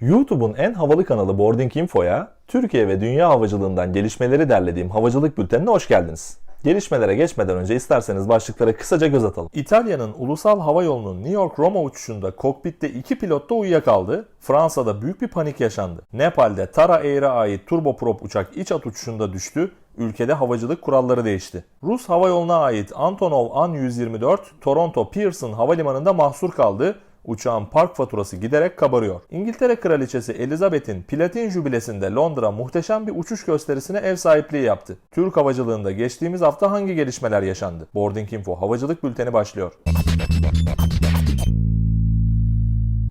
YouTube'un en havalı kanalı Boarding Info'ya Türkiye ve dünya havacılığından gelişmeleri derlediğim havacılık bültenine hoş geldiniz. Gelişmelere geçmeden önce isterseniz başlıklara kısaca göz atalım. İtalya'nın ulusal hava yolunun New York-Roma uçuşunda kokpitte iki pilot da uyuyakaldı. Fransa'da büyük bir panik yaşandı. Nepal'de Tara Air'e ait turboprop uçak iç at uçuşunda düştü. Ülkede havacılık kuralları değişti. Rus hava yoluna ait Antonov An-124 Toronto Pearson havalimanında mahsur kaldı uçağın park faturası giderek kabarıyor. İngiltere Kraliçesi Elizabeth'in platin jübilesinde Londra muhteşem bir uçuş gösterisine ev sahipliği yaptı. Türk havacılığında geçtiğimiz hafta hangi gelişmeler yaşandı? Boarding Info havacılık bülteni başlıyor.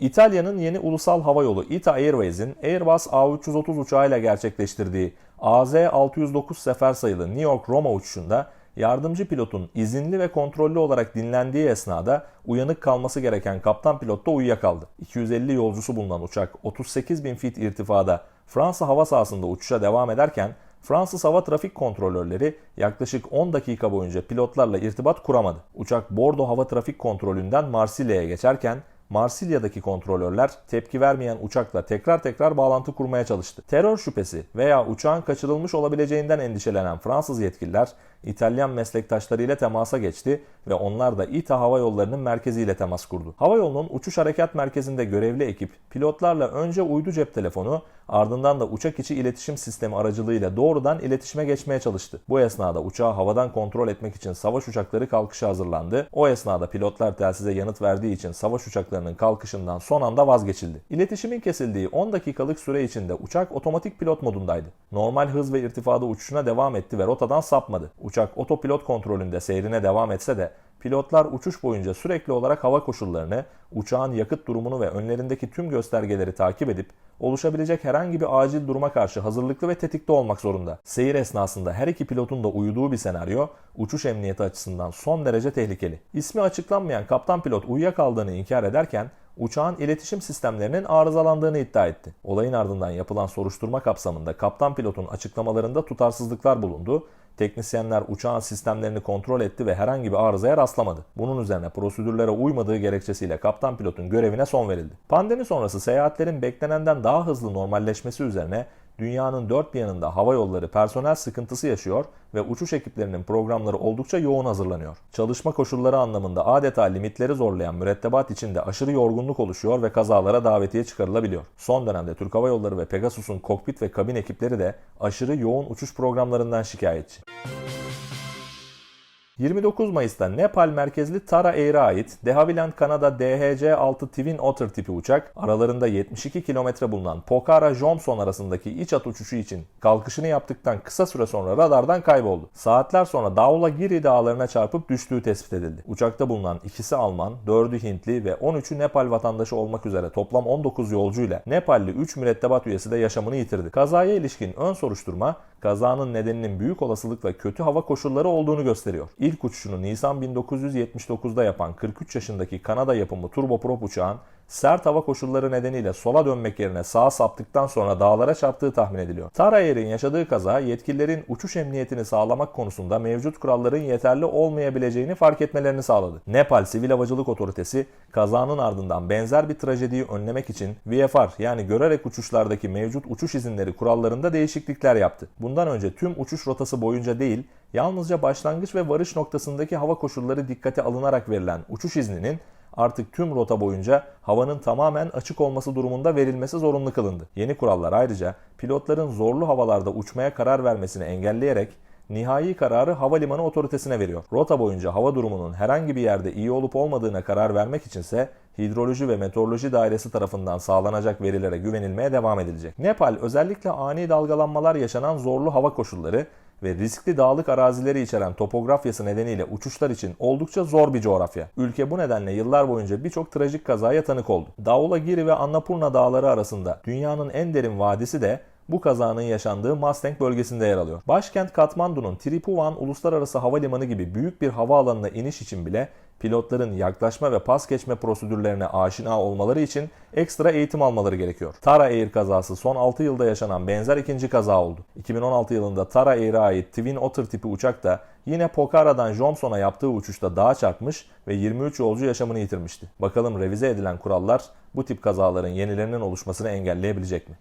İtalya'nın yeni ulusal hava yolu ITA Airways'in Airbus A330 uçağıyla gerçekleştirdiği AZ609 sefer sayılı New York-Roma uçuşunda yardımcı pilotun izinli ve kontrollü olarak dinlendiği esnada uyanık kalması gereken kaptan pilot da uyuyakaldı. 250 yolcusu bulunan uçak 38 bin fit irtifada Fransa hava sahasında uçuşa devam ederken Fransız hava trafik kontrolörleri yaklaşık 10 dakika boyunca pilotlarla irtibat kuramadı. Uçak Bordo hava trafik kontrolünden Marsilya'ya geçerken Marsilya'daki kontrolörler tepki vermeyen uçakla tekrar tekrar bağlantı kurmaya çalıştı. Terör şüphesi veya uçağın kaçırılmış olabileceğinden endişelenen Fransız yetkililer İtalyan meslektaşlarıyla temasa geçti ve onlar da İTA Hava Yolları'nın merkeziyle temas kurdu. Hava yolunun uçuş harekat merkezinde görevli ekip pilotlarla önce uydu cep telefonu ardından da uçak içi iletişim sistemi aracılığıyla doğrudan iletişime geçmeye çalıştı. Bu esnada uçağı havadan kontrol etmek için savaş uçakları kalkışa hazırlandı. O esnada pilotlar telsize yanıt verdiği için savaş uçaklarının kalkışından son anda vazgeçildi. İletişimin kesildiği 10 dakikalık süre içinde uçak otomatik pilot modundaydı. Normal hız ve irtifada uçuşuna devam etti ve rotadan sapmadı. Uçak otopilot kontrolünde seyrine devam etse de pilotlar uçuş boyunca sürekli olarak hava koşullarını, uçağın yakıt durumunu ve önlerindeki tüm göstergeleri takip edip oluşabilecek herhangi bir acil duruma karşı hazırlıklı ve tetikte olmak zorunda. Seyir esnasında her iki pilotun da uyuduğu bir senaryo uçuş emniyeti açısından son derece tehlikeli. İsmi açıklanmayan kaptan pilot uyuyakaldığını inkar ederken uçağın iletişim sistemlerinin arızalandığını iddia etti. Olayın ardından yapılan soruşturma kapsamında kaptan pilotun açıklamalarında tutarsızlıklar bulundu. Teknisyenler uçağın sistemlerini kontrol etti ve herhangi bir arızaya rastlamadı. Bunun üzerine prosedürlere uymadığı gerekçesiyle kaptan pilotun görevine son verildi. Pandemi sonrası seyahatlerin beklenenden daha hızlı normalleşmesi üzerine dünyanın dört bir yanında hava yolları personel sıkıntısı yaşıyor ve uçuş ekiplerinin programları oldukça yoğun hazırlanıyor. Çalışma koşulları anlamında adeta limitleri zorlayan mürettebat içinde aşırı yorgunluk oluşuyor ve kazalara davetiye çıkarılabiliyor. Son dönemde Türk Hava Yolları ve Pegasus'un kokpit ve kabin ekipleri de aşırı yoğun uçuş programlarından şikayetçi. 29 Mayıs'ta Nepal merkezli Tara Air'e ait De Havilland Kanada DHC-6 Twin Otter tipi uçak aralarında 72 kilometre bulunan Pokhara-Jomson arasındaki iç at uçuşu için kalkışını yaptıktan kısa süre sonra radardan kayboldu. Saatler sonra Dhaulagiri dağlarına çarpıp düştüğü tespit edildi. Uçakta bulunan ikisi Alman, 4'ü Hintli ve 13'ü Nepal vatandaşı olmak üzere toplam 19 yolcuyla Nepalli 3 mürettebat üyesi de yaşamını yitirdi. Kazaya ilişkin ön soruşturma kazanın nedeninin büyük olasılıkla kötü hava koşulları olduğunu gösteriyor. İlk uçuşunu Nisan 1979'da yapan 43 yaşındaki Kanada yapımı turboprop uçağın sert hava koşulları nedeniyle sola dönmek yerine sağa saptıktan sonra dağlara çarptığı tahmin ediliyor. Tara Air'in yaşadığı kaza yetkililerin uçuş emniyetini sağlamak konusunda mevcut kuralların yeterli olmayabileceğini fark etmelerini sağladı. Nepal Sivil Havacılık Otoritesi kazanın ardından benzer bir trajediyi önlemek için VFR yani görerek uçuşlardaki mevcut uçuş izinleri kurallarında değişiklikler yaptı. Bundan önce tüm uçuş rotası boyunca değil, yalnızca başlangıç ve varış noktasındaki hava koşulları dikkate alınarak verilen uçuş izninin artık tüm rota boyunca havanın tamamen açık olması durumunda verilmesi zorunlu kılındı. Yeni kurallar ayrıca pilotların zorlu havalarda uçmaya karar vermesini engelleyerek nihai kararı havalimanı otoritesine veriyor. Rota boyunca hava durumunun herhangi bir yerde iyi olup olmadığına karar vermek içinse Hidroloji ve Meteoroloji Dairesi tarafından sağlanacak verilere güvenilmeye devam edilecek. Nepal özellikle ani dalgalanmalar yaşanan zorlu hava koşulları ve riskli dağlık arazileri içeren topografyası nedeniyle uçuşlar için oldukça zor bir coğrafya. Ülke bu nedenle yıllar boyunca birçok trajik kazaya tanık oldu. Dhaulagiri ve Annapurna dağları arasında dünyanın en derin vadisi de bu kazanın yaşandığı Mustang bölgesinde yer alıyor. Başkent Katmandu'nun Triphuvan Uluslararası Havalimanı gibi büyük bir havaalanına iniş için bile pilotların yaklaşma ve pas geçme prosedürlerine aşina olmaları için ekstra eğitim almaları gerekiyor. Tara Air kazası son 6 yılda yaşanan benzer ikinci kaza oldu. 2016 yılında Tara Air'e ait Twin Otter tipi uçak da yine Pokhara'dan Jomson'a yaptığı uçuşta dağa çarpmış ve 23 yolcu yaşamını yitirmişti. Bakalım revize edilen kurallar bu tip kazaların yenilerinin oluşmasını engelleyebilecek mi?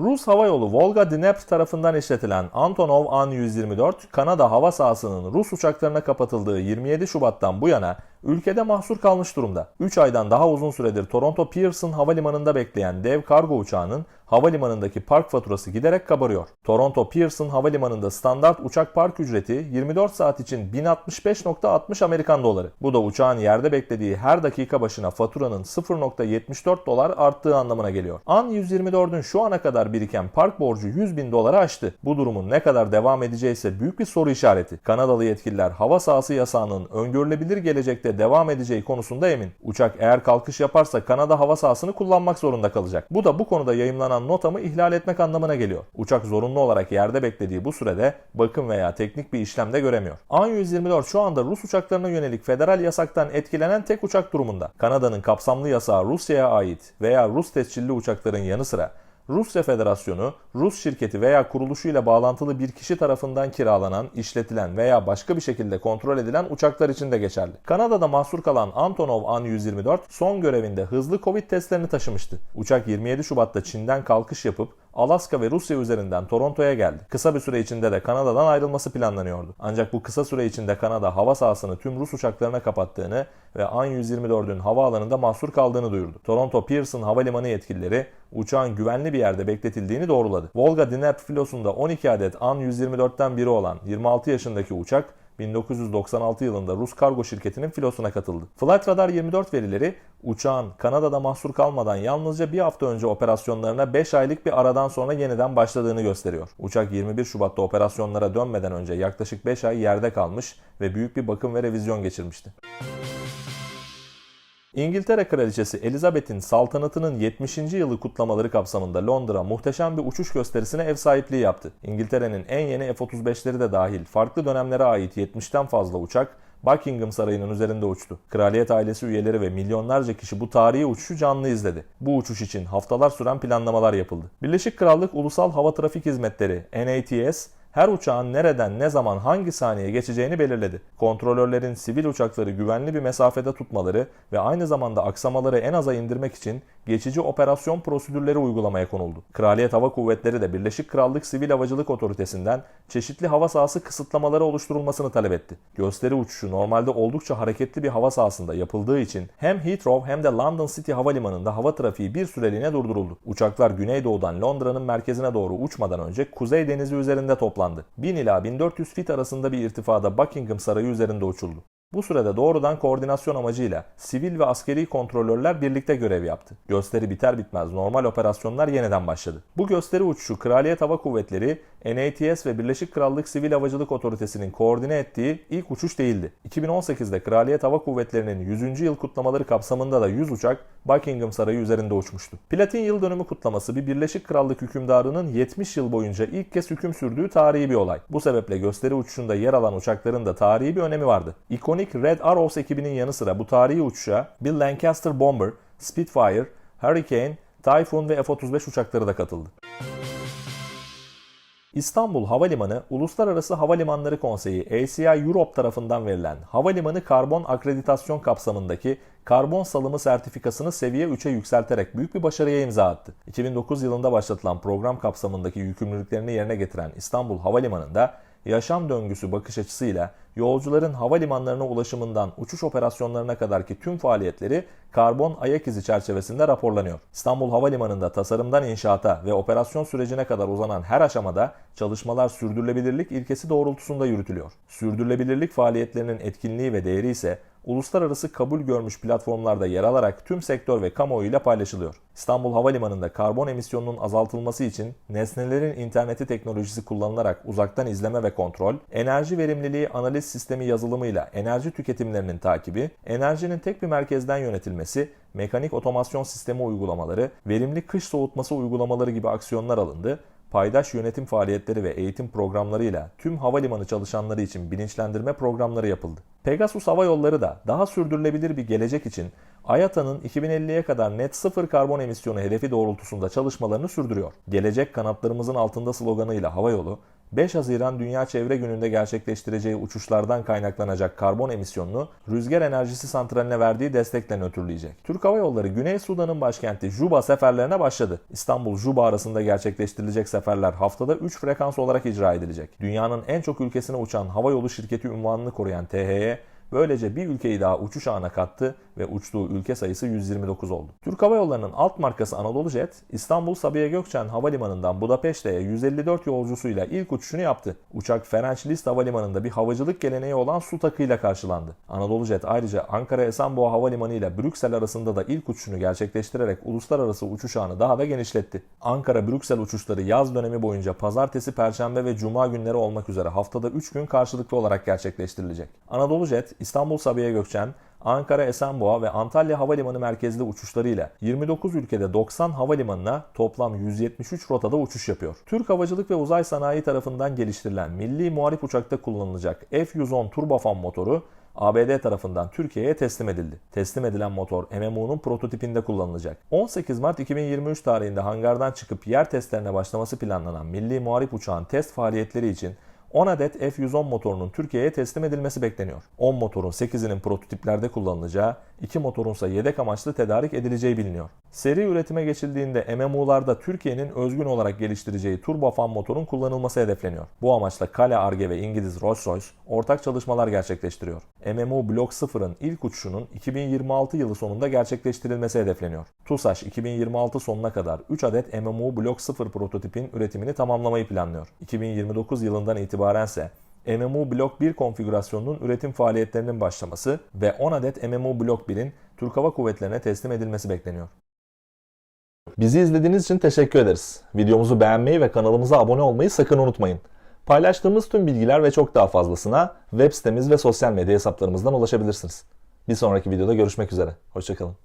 Rus Hava Yolu Volga Dnepr tarafından işletilen Antonov An-124, Kanada hava sahasının Rus uçaklarına kapatıldığı 27 Şubat'tan bu yana ülkede mahsur kalmış durumda. 3 aydan daha uzun süredir Toronto Pearson havalimanında bekleyen dev kargo uçağının havalimanındaki park faturası giderek kabarıyor. Toronto Pearson havalimanında standart uçak park ücreti 24 saat için 1065.60 Amerikan doları. Bu da uçağın yerde beklediği her dakika başına faturanın 0.74 dolar arttığı anlamına geliyor. An 124'ün şu ana kadar biriken park borcu 100 bin doları aştı. Bu durumun ne kadar devam edeceği ise büyük bir soru işareti. Kanadalı yetkililer hava sahası yasağının öngörülebilir gelecekte devam edeceği konusunda emin. Uçak eğer kalkış yaparsa Kanada hava sahasını kullanmak zorunda kalacak. Bu da bu konuda yayımlanan notamı ihlal etmek anlamına geliyor. Uçak zorunlu olarak yerde beklediği bu sürede bakım veya teknik bir işlemde göremiyor. An-124 şu anda Rus uçaklarına yönelik federal yasaktan etkilenen tek uçak durumunda. Kanada'nın kapsamlı yasağı Rusya'ya ait veya Rus tescilli uçakların yanı sıra Rusya Federasyonu, Rus şirketi veya kuruluşuyla bağlantılı bir kişi tarafından kiralanan, işletilen veya başka bir şekilde kontrol edilen uçaklar için de geçerli. Kanada'da mahsur kalan Antonov An-124 son görevinde hızlı Covid testlerini taşımıştı. Uçak 27 Şubat'ta Çin'den kalkış yapıp Alaska ve Rusya üzerinden Toronto'ya geldi. Kısa bir süre içinde de Kanada'dan ayrılması planlanıyordu. Ancak bu kısa süre içinde Kanada hava sahasını tüm Rus uçaklarına kapattığını ve An-124'ün havaalanında mahsur kaldığını duyurdu. Toronto Pearson Havalimanı yetkilileri uçağın güvenli bir yerde bekletildiğini doğruladı. Volga Dnepr filosunda 12 adet An-124'ten biri olan 26 yaşındaki uçak 1996 yılında Rus kargo şirketinin filosuna katıldı. Flight Radar 24 verileri uçağın Kanada'da mahsur kalmadan yalnızca bir hafta önce operasyonlarına 5 aylık bir aradan sonra yeniden başladığını gösteriyor. Uçak 21 Şubat'ta operasyonlara dönmeden önce yaklaşık 5 ay yerde kalmış ve büyük bir bakım ve revizyon geçirmişti. İngiltere Kraliçesi Elizabeth'in saltanatının 70. yılı kutlamaları kapsamında Londra muhteşem bir uçuş gösterisine ev sahipliği yaptı. İngiltere'nin en yeni F-35'leri de dahil farklı dönemlere ait 70'ten fazla uçak Buckingham Sarayı'nın üzerinde uçtu. Kraliyet ailesi üyeleri ve milyonlarca kişi bu tarihi uçuşu canlı izledi. Bu uçuş için haftalar süren planlamalar yapıldı. Birleşik Krallık Ulusal Hava Trafik Hizmetleri NATS her uçağın nereden ne zaman hangi saniye geçeceğini belirledi. Kontrolörlerin sivil uçakları güvenli bir mesafede tutmaları ve aynı zamanda aksamaları en aza indirmek için geçici operasyon prosedürleri uygulamaya konuldu. Kraliyet Hava Kuvvetleri de Birleşik Krallık Sivil Havacılık Otoritesi'nden çeşitli hava sahası kısıtlamaları oluşturulmasını talep etti. Gösteri uçuşu normalde oldukça hareketli bir hava sahasında yapıldığı için hem Heathrow hem de London City Havalimanı'nda hava trafiği bir süreliğine durduruldu. Uçaklar Güneydoğu'dan Londra'nın merkezine doğru uçmadan önce Kuzey Denizi üzerinde toplandı. 1000 ila 1400 fit arasında bir irtifada Buckingham Sarayı üzerinde uçuldu. Bu sürede doğrudan koordinasyon amacıyla sivil ve askeri kontrolörler birlikte görev yaptı. Gösteri biter bitmez normal operasyonlar yeniden başladı. Bu gösteri uçuşu Kraliyet Hava Kuvvetleri, NATS ve Birleşik Krallık Sivil Havacılık Otoritesi'nin koordine ettiği ilk uçuş değildi. 2018'de Kraliyet Hava Kuvvetleri'nin 100. yıl kutlamaları kapsamında da 100 uçak Buckingham Sarayı üzerinde uçmuştu. Platin yıl dönümü kutlaması bir Birleşik Krallık hükümdarının 70 yıl boyunca ilk kez hüküm sürdüğü tarihi bir olay. Bu sebeple gösteri uçuşunda yer alan uçakların da tarihi bir önemi vardı. İkonik Red Arrows ekibinin yanı sıra bu tarihi uçuşa Bill Lancaster Bomber, Spitfire, Hurricane, Typhoon ve F-35 uçakları da katıldı. İstanbul Havalimanı Uluslararası Havalimanları Konseyi ACI Europe tarafından verilen Havalimanı Karbon Akreditasyon kapsamındaki karbon salımı sertifikasını seviye 3'e yükselterek büyük bir başarıya imza attı. 2009 yılında başlatılan program kapsamındaki yükümlülüklerini yerine getiren İstanbul Havalimanı'nda yaşam döngüsü bakış açısıyla yolcuların havalimanlarına ulaşımından uçuş operasyonlarına kadarki tüm faaliyetleri karbon ayak izi çerçevesinde raporlanıyor. İstanbul Havalimanı'nda tasarımdan inşaata ve operasyon sürecine kadar uzanan her aşamada çalışmalar sürdürülebilirlik ilkesi doğrultusunda yürütülüyor. Sürdürülebilirlik faaliyetlerinin etkinliği ve değeri ise uluslararası kabul görmüş platformlarda yer alarak tüm sektör ve kamuoyu ile paylaşılıyor. İstanbul Havalimanı'nda karbon emisyonunun azaltılması için nesnelerin interneti teknolojisi kullanılarak uzaktan izleme ve kontrol, enerji verimliliği analiz sistemi yazılımıyla enerji tüketimlerinin takibi, enerjinin tek bir merkezden yönetilmesi, mekanik otomasyon sistemi uygulamaları, verimli kış soğutması uygulamaları gibi aksiyonlar alındı paydaş yönetim faaliyetleri ve eğitim programlarıyla tüm havalimanı çalışanları için bilinçlendirme programları yapıldı. Pegasus Hava Yolları da daha sürdürülebilir bir gelecek için IATA'nın 2050'ye kadar net sıfır karbon emisyonu hedefi doğrultusunda çalışmalarını sürdürüyor. Gelecek kanatlarımızın altında sloganıyla havayolu 5 Haziran Dünya Çevre Günü'nde gerçekleştireceği uçuşlardan kaynaklanacak karbon emisyonunu rüzgar enerjisi santraline verdiği destekle nötrleyecek. Türk Hava Yolları Güney Sudan'ın başkenti Juba seferlerine başladı. İstanbul-Juba arasında gerçekleştirilecek seferler haftada 3 frekans olarak icra edilecek. Dünyanın en çok ülkesine uçan havayolu şirketi unvanını koruyan THY Böylece bir ülkeyi daha uçuş ağına kattı ve uçtuğu ülke sayısı 129 oldu. Türk Hava Yolları'nın alt markası Anadolu Jet, İstanbul Sabiha Gökçen Havalimanı'ndan Budapeşte'ye 154 yolcusuyla ilk uçuşunu yaptı. Uçak Ferenc Liszt Havalimanı'nda bir havacılık geleneği olan su takıyla karşılandı. Anadolu Jet ayrıca Ankara Esenboğa Havalimanı ile Brüksel arasında da ilk uçuşunu gerçekleştirerek uluslararası uçuş ağını daha da genişletti. Ankara-Brüksel uçuşları yaz dönemi boyunca pazartesi, perşembe ve cuma günleri olmak üzere haftada 3 gün karşılıklı olarak gerçekleştirilecek. Anadolu Jet, İstanbul Sabiha Gökçen, Ankara Esenboğa ve Antalya Havalimanı merkezli uçuşlarıyla 29 ülkede 90 havalimanına toplam 173 rotada uçuş yapıyor. Türk Havacılık ve Uzay Sanayi tarafından geliştirilen milli muharip uçakta kullanılacak F-110 turbofan motoru ABD tarafından Türkiye'ye teslim edildi. Teslim edilen motor MMU'nun prototipinde kullanılacak. 18 Mart 2023 tarihinde hangardan çıkıp yer testlerine başlaması planlanan milli muharip uçağın test faaliyetleri için 10 adet F-110 motorunun Türkiye'ye teslim edilmesi bekleniyor. 10 motorun 8'inin prototiplerde kullanılacağı, 2 motorun ise yedek amaçlı tedarik edileceği biliniyor. Seri üretime geçildiğinde MMU'larda Türkiye'nin özgün olarak geliştireceği turbofan motorun kullanılması hedefleniyor. Bu amaçla Kale Arge ve İngiliz Rolls-Royce ortak çalışmalar gerçekleştiriyor. MMU Block 0'ın ilk uçuşunun 2026 yılı sonunda gerçekleştirilmesi hedefleniyor. TUSAŞ 2026 sonuna kadar 3 adet MMU Block 0 prototipin üretimini tamamlamayı planlıyor. 2029 yılından itibaren ise MMU Block 1 konfigürasyonunun üretim faaliyetlerinin başlaması ve 10 adet MMU Block 1'in Türk Hava Kuvvetleri'ne teslim edilmesi bekleniyor. Bizi izlediğiniz için teşekkür ederiz. Videomuzu beğenmeyi ve kanalımıza abone olmayı sakın unutmayın. Paylaştığımız tüm bilgiler ve çok daha fazlasına web sitemiz ve sosyal medya hesaplarımızdan ulaşabilirsiniz. Bir sonraki videoda görüşmek üzere. Hoşçakalın.